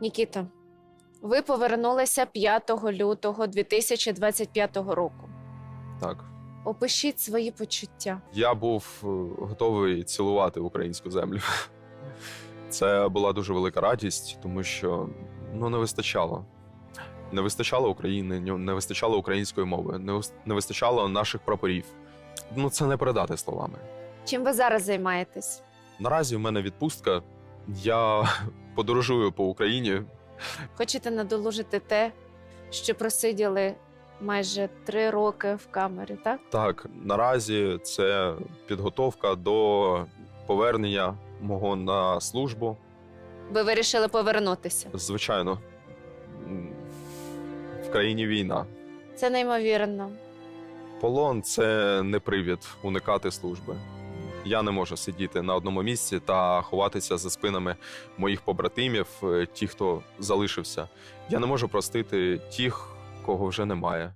Нікіта, ви повернулися 5 лютого 2025 року. Так. Опишіть свої почуття. Я був е, готовий цілувати українську землю. Це була дуже велика радість, тому що ну, не вистачало. Не вистачало України, не вистачало української мови, не не вистачало наших прапорів. Ну, це не передати словами. Чим ви зараз займаєтесь? Наразі в мене відпустка. Я подорожую по Україні. Хочете надолужити те, що просиділи майже три роки в камері, так? Так, наразі це підготовка до повернення мого на службу. Ви вирішили повернутися. Звичайно, в країні війна. Це неймовірно. Полон це не привід уникати служби. Я не можу сидіти на одному місці та ховатися за спинами моїх побратимів, е, ті, хто залишився. Я не можу простити тих, кого вже немає.